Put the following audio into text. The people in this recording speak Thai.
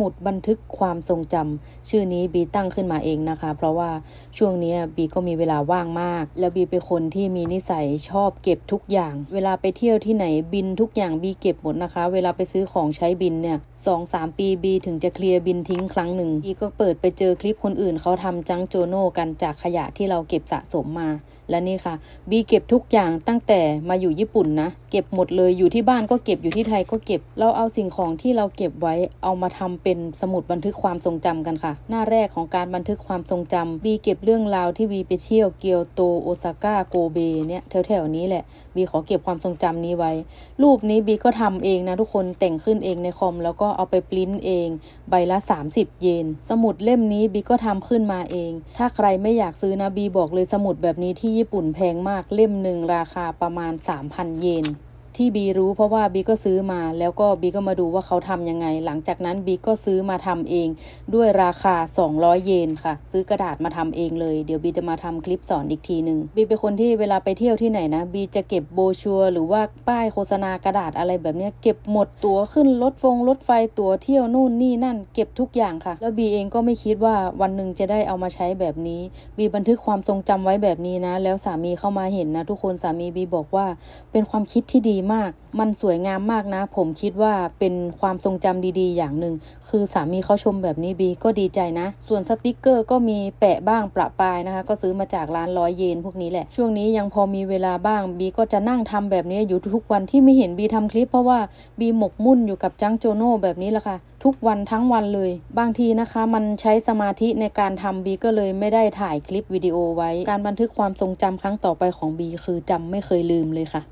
มุดบันทึกความทรงจำชื่อนี้บีตั้งขึ้นมาเองนะคะ เพราะว่าช่วงนี้บีก็มีเวลาว่างมาก แล้วบีเป็นคนที่มีนิสัยชอบเก็บทุกอย่าง เวลาไปเที่ยวที่ไหนบินทุกอย่างบีเก็บหมดนะคะ เวลาไปซื้อของใช้บินเนี่ยสองสามปีบีถึงจะเคลียร์บินทิ้งครั้งหนึ่งบีก็เปิดไปเจอคลิปคนอื่นเขาทำจังโจโน่กันจากขยะที่เราเก็บสะสมมา และนี่ค่ะบีเก็บทุกอย่างตั้งแต่มาอยู่ญี่ปุ่นนะ เก็บหมดเลยอยู่ที่บ้านก็เก็บอยู่ที่ไทยก็เก็บเราเอาสิ่งของที่เราเก็บไว้เอามาทำเป็นสมุดบันทึกความทรงจำกันค่ะ หน้าแรกของการบันทึกความทรงจำบีเก็บเรื่องราวที่บีไปเที่ยวเกียวโตโอซาก้าโกเบเนี่ยแถวๆนี้แหละบีขอเก็บความทรงจำนี้ไว้ รูปนี้บีก็ทำเองนะทุกคนแต่งขึ้นเองในคอม แล้วก็เอาไปปริ้นเอง ใบละ 30 เยนสมุดเล่มนี้บีก็ทำขึ้นมาเอง ถ้าใครไม่อยากซื้อนะบีบอกเลยสมุดแบบนี้ที่ญี่ปุ่นแพงมากเล่มหนึ่งราคาประมาณ 3,000 เยน ที่บีรู้เพราะว่าบีก็ซื้อมาแล้วก็บีก็มาดูว่าเขาทำยังไง หลังจากนั้นบีก็ซื้อมาทำเอง ด้วยราคา 200 เยนค่ะ ซื้อกระดาษมาทำเองเลย เดี๋ยวบีจะมาทำคลิปสอนอีกทีหนึ่งบีเป็นคนที่เวลาไปเที่ยวที่ไหนนะบีจะเก็บโบชัวหรือว่าป้ายโฆษณากระดาษอะไรแบบนี้เก็บหมดตั๋วขึ้นรถฟงรถไฟตั๋วเที่ยวนู่นนี่นั่น เก็บทุกอย่างค่ะ แล้วบีเองก็ไม่คิดว่าวันหนึ่งจะได้เอามาใช้แบบนี้บีบันทึกความทรงจำไว้แบบนี้นะ แล้วสามีเข้ามาเห็นนะ ทุกคนสามีบีบอกว่าเป็นความคิดที่ดีมาก มันสวยงามมากนะ ผมคิดว่าเป็นความทรงจำดีๆ อย่างหนึ่ง คือสามีเขาชมแบบนี้บีก็ดีใจนะ ส่วนสติกเกอร์ก็มีแปะบ้างประปายนะคะ ก็ซื้อมาจากร้านร้อยเยนพวกนี้แหละ ช่วงนี้ยังพอมีเวลาบ้างบีก็จะนั่งทำแบบนี้อยู่ทุกวันที่ไม่เห็นบีทำคลิป เพราะว่าบีหมกมุ่นอยู่กับจังโจโน่แบบนี้แหละค่ะ ทุกวันทั้งวันเลย บางทีนะคะ มันใช้สมาธิในการทำบีก็เลยไม่ได้ถ่ายคลิปวิดีโอไว้ การบันทึกความทรงจำครั้งต่อไปของบีคือจำไม่เคยลืมเลยค่ะ